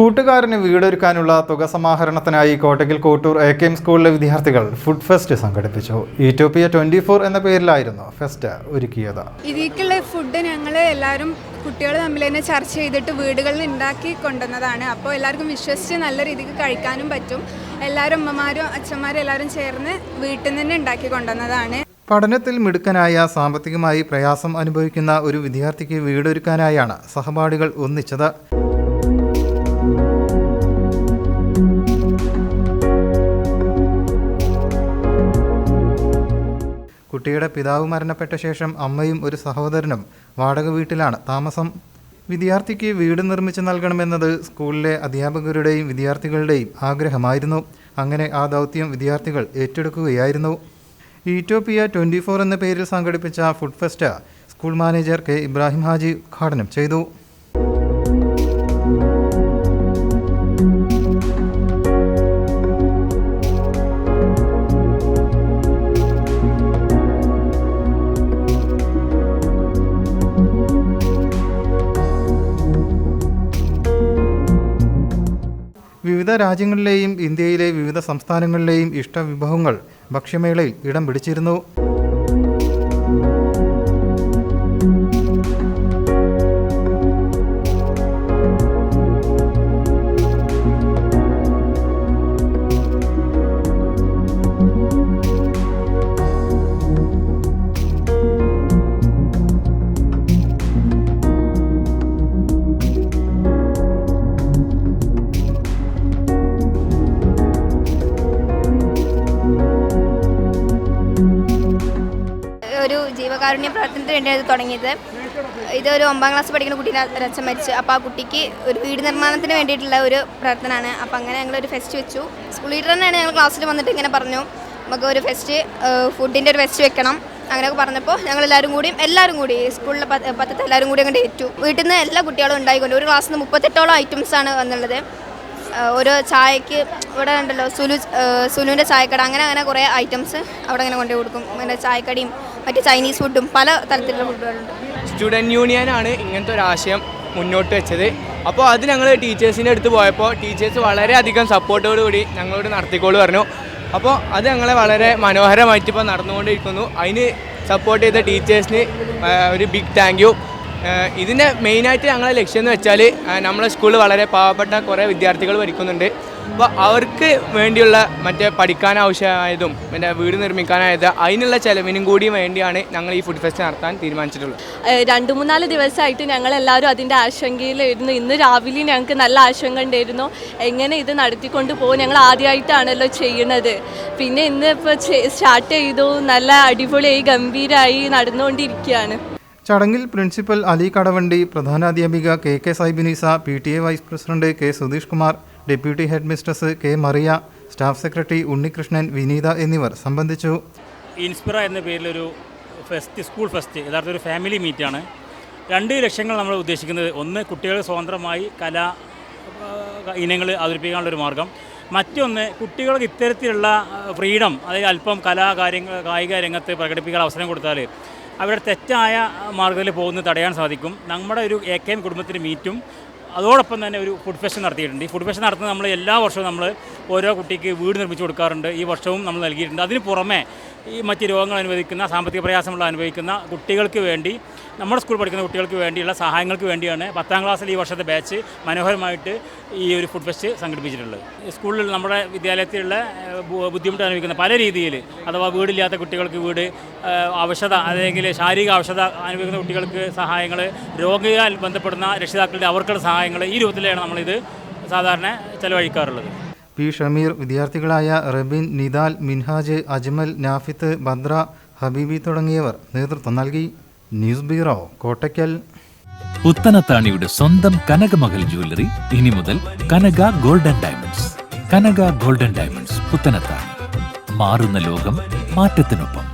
കൂട്ടുകാരന് വീടൊരുക്കാനുള്ള തുക സമാഹരണത്തിനായി Kottakkal Kottur A K M സ്കൂളിലെ വിദ്യാർത്ഥികൾ ഫുഡ് ഫെസ്റ്റ് സംഘടിപ്പിച്ചു. ഈറ്റോപ്പിയ ട്വന്റി ഫോർ എന്ന പേരിലായിരുന്നു ഫെസ്റ്റ് ഒരുക്കിയത്. ഇതിലേക്കുള്ള ഫുഡ് ഞങ്ങൾ എല്ലാവരും കുട്ടികൾ തമ്മിൽ തന്നെ ചർച്ച ചെയ്തിട്ട് വീടുകളിൽ ഉണ്ടാക്കി കൊണ്ടുവന്നതാണ്. അപ്പോൾ എല്ലാവർക്കും വിശ്വസിച്ച് നല്ല രീതിക്ക് കഴിക്കാനും പറ്റും. എല്ലാവരും അമ്മമാരും അച്ഛന്മാരും എല്ലാവരും ചേർന്ന് വീട്ടിൽ നിന്ന് ഉണ്ടാക്കി കൊണ്ടുവന്നതാണ്. പഠനത്തിൽ മിടുക്കനായ സാമ്പത്തികമായി പ്രയാസം അനുഭവിക്കുന്ന ഒരു വിദ്യാർത്ഥിക്ക് വീടൊരുക്കാനായാണ് സഹപാഠികൾ ഒന്നിച്ചത്. കുട്ടിയുടെ പിതാവ് മരണപ്പെട്ട ശേഷം അമ്മയും ഒരു സഹോദരനും വാടക വീട്ടിലാണ്. താമസം വിദ്യാർത്ഥിക്ക് വീട് നിർമ്മിച്ചു നൽകണമെന്നത് സ്കൂളിലെ അധ്യാപകരുടെയും വിദ്യാർത്ഥികളുടെയും ആഗ്രഹമായിരുന്നു. അങ്ങനെ ആ ദൗത്യം വിദ്യാർത്ഥികൾ ഏറ്റെടുക്കുകയായിരുന്നു. ഈറ്റോപ്പിയ ട്വന്റി ഫോർ എന്ന പേരിൽ സംഘടിപ്പിച്ച food fest school manager K Ibrahim Haji ഉദ്ഘാടനം ചെയ്തു. വിവിധ രാജ്യങ്ങളിലെയും ഇന്ത്യയിലെ വിവിധ സംസ്ഥാനങ്ങളിലെയും ഇഷ്ടവിഭവങ്ങൾ ഭക്ഷ്യമേളയിൽ ഇടം പിടിച്ചിരുന്നു. ഒരു ജീവകാരുണ്യ പ്രവർത്തനത്തിന് വേണ്ടിയാണ് ഇത് തുടങ്ങിയത്. ഇതൊരു ഒമ്പതാം ക്ലാസ് പഠിക്കുന്ന കുട്ടീനെ അച്ഛൻ മരിച്ചു. അപ്പോൾ ആ കുട്ടിക്ക് ഒരു വീട് നിർമ്മാണത്തിന് വേണ്ടിയിട്ടുള്ള ഒരു പ്രവർത്തനമാണ്. അപ്പോൾ അങ്ങനെ ഞങ്ങൾ ഒരു ഫെസ്റ്റ് വെച്ചു. സ്കൂൾ ലീഡർ തന്നെയാണ് ഞങ്ങൾ ക്ലാസ്സിൽ വന്നിട്ട് ഇങ്ങനെ പറഞ്ഞു. നമുക്ക് ഒരു ഫെസ്റ്റ് ഫുഡിന്റെ ഒരു ഫെസ്റ്റ് വെക്കണം. അങ്ങനെയൊക്കെ പറഞ്ഞപ്പോൾ ഞങ്ങൾ എല്ലാവരും കൂടിയും എല്ലാവരും കൂടി സ്കൂളിലെ പത്ത് പത്തത്തെ എല്ലാവരും കൂടി അങ്ങോട്ട് ഏറ്റു വീട്ടിൽ നിന്ന് എല്ലാ കുട്ടികളും ഉണ്ടായിക്കൊണ്ട് ഒരു ക്ലാസ്സിൽ നിന്ന് മുപ്പത്തെട്ടോളം ആണ് വന്നുള്ളത്. ഓരോ ചായക്ക് ഇവിടെ ഉണ്ടല്ലോ സുലു സുലുവിന്റെ ചായക്കട അങ്ങനെ അങ്ങനെ കുറേ ഐറ്റംസ് അവിടെ അങ്ങനെ കൊണ്ടു കൊടുക്കും. അങ്ങനെ ചായക്കടിയും മറ്റ് ചൈനീസ് ഫുഡും പല തരത്തിലുള്ള ഫുഡുകളുണ്ട് യൂണിയൻ ആണ് ഇങ്ങനത്തെ ഒരു ആശയം മുന്നോട്ട് വെച്ചത്. അപ്പോൾ അത് ഞങ്ങൾ ടീച്ചേഴ്സിന്റെ അടുത്ത് പോയപ്പോൾ ടീച്ചേഴ്സ് വളരെയധികം സപ്പോർട്ടോട് കൂടി ഞങ്ങളോട് നടത്തിക്കോളൂ പറഞ്ഞു. അപ്പോൾ അത് ഞങ്ങളെ വളരെ മനോഹരമായിട്ട് ഇപ്പോൾ നടന്നുകൊണ്ടിരിക്കുന്നു. അതിന് സപ്പോർട്ട് ചെയ്ത ടീച്ചേഴ്സിന് ഒരു ബിഗ് താങ്ക് യു ഇതിന്റെ മെയിനായിട്ട് ഞങ്ങളെ ലക്ഷ്യം എന്ന് വെച്ചാൽ നമ്മളെ സ്കൂളിൽ വളരെ പാവപ്പെട്ട കുറേ വിദ്യാർത്ഥികൾ പഠിക്കുന്നുണ്ട്. അപ്പോൾ അവർക്ക് വേണ്ടിയുള്ള മറ്റേ പഠിക്കാൻ ആവശ്യമായതും പിന്നെ വീട് നിർമ്മിക്കാനായത് അതിനുള്ള ചിലവിനും കൂടി വേണ്ടിയാണ് ഞങ്ങൾ ഈ ഫുഡ് ഫെസ്റ്റ് നടത്താൻ തീരുമാനിച്ചിട്ടുള്ളത്. രണ്ട് മൂന്നാൽ ദിവസമായിട്ട് ഞങ്ങൾ എല്ലാവരും അതിന്റെ ആശങ്കയിലായിരുന്നു ഇന്ന് രാവിലെ ഞങ്ങൾക്ക് നല്ല ആശങ്ക ഉണ്ടായിരുന്നു. എങ്ങനെ ഇത് നടത്തിക്കൊണ്ട് പോകും ഞങ്ങൾ ആദ്യമായിട്ടാണല്ലോ ചെയ്യണത്. പിന്നെ ഇന്ന് ഇപ്പോൾ സ്റ്റാർട്ട് ചെയ്തു. നല്ല അടിപൊളിയായി ഗംഭീരമായി നടന്നുകൊണ്ടിരിക്കുകയാണ്. ചടങ്ങിൽ principal Ali Kadavandi പ്രധാനാധ്യാപിക K K Saibineesa P T A vice president K Sudheesh Kumar deputy headmistress K Mariya staff secretary Unnikrishnan Vineetha എന്നിവർ സംബന്ധിച്ചു. ഇൻസ്പിറ എന്ന പേരിലൊരു ഫെസ്റ്റ് സ്കൂൾ ഫെസ്റ്റ് യഥാർത്ഥ ഒരു ഫാമിലി മീറ്റാണ്. രണ്ട് ലക്ഷ്യങ്ങൾ നമ്മൾ ഉദ്ദേശിക്കുന്നത്. ഒന്ന് കുട്ടികൾ സ്വതന്ത്രമായി കലാ ഇനങ്ങൾ അവതരിപ്പിക്കാനുള്ള ഒരു മാർഗം. മറ്റൊന്ന് കുട്ടികൾക്ക് ഇത്തരത്തിലുള്ള ഫ്രീഡം അതായത് അല്പം കലാകാര്യങ്ങൾ കായിക രംഗത്ത് പ്രകടിപ്പിക്കാൻ അവസരം കൊടുത്താൽ അവരുടെ തെറ്റായ മാർഗത്തിൽ പോകുന്നത് തടയാൻ സാധിക്കും. നമ്മുടെ ഒരു എ കെ എം കുടുംബത്തിന്റെ മീറ്റും അതോടൊപ്പം തന്നെ ഒരു ഫുഡ് ഫെസ്റ്റ് നടത്തിയിട്ടുണ്ട്. ഈ ഫുഡ് ഫെസ്റ്റ് നടത്തുന്നത് നമ്മൾ എല്ലാ വർഷവും നമ്മൾ ഓരോ കുട്ടിക്ക് വീട് നിർമ്മിച്ച് കൊടുക്കാറുണ്ട്. ഈ വർഷവും നമ്മൾ നൽകിയിട്ടുണ്ട്. അതിന് പുറമെ ഈ മറ്റ് രോഗങ്ങൾ അനുവദിക്കുന്ന സാമ്പത്തിക പ്രയാസമുള്ള അനുഭവിക്കുന്ന കുട്ടികൾക്ക് വേണ്ടി നമ്മുടെ സ്കൂൾ പഠിക്കുന്ന കുട്ടികൾക്ക് വേണ്ടിയുള്ള സഹായങ്ങൾക്ക് വേണ്ടിയാണ് പത്താം ക്ലാസ്സിൽ ഈ വർഷത്തെ ബാച്ച് മനോഹരമായിട്ട് ഈ ഒരു ഫുഡ് ഫെസ്റ്റ് സംഘടിപ്പിച്ചിട്ടുള്ളത്. സ്കൂളിൽ നമ്മുടെ വിദ്യാലയത്തിലുള്ള ബുദ്ധിമുട്ട് അനുഭവിക്കുന്ന പല രീതിയിൽ അഥവാ വീടില്ലാത്ത കുട്ടികൾക്ക് വീട് അവശത അല്ലെങ്കിൽ ശാരീരിക അവശത അനുഭവിക്കുന്ന കുട്ടികൾക്ക് സഹായങ്ങൾ രോഗിയാൽ ബന്ധപ്പെടുന്ന രക്ഷിതാക്കളുടെ അവർക്കുള്ള സഹായങ്ങൾ ഈ രൂപത്തിലാണ് നമ്മളിത് സാധാരണ ചെലവഴിക്കാറുള്ളത്. പി. ഷമീർ വിദ്യാർത്ഥികളായ റബിൻ നിദാൽ മിൻഹാജ് അജ്മൽ നാഫിത്ത് ഭദ്ര ഹബീബി തുടങ്ങിയവർ നേതൃത്വം നൽകി. News bureau Kottakkal. ഉത്തനത്താണിയുടെ സ്വന്തം കനകമകൽ ജ്വല്ലറി ഇനി മുതൽ Kanaka golden diamonds. Kanaka golden diamonds. Puthanathani മാറുന്ന ലോകം മാറ്റത്തിനൊപ്പം.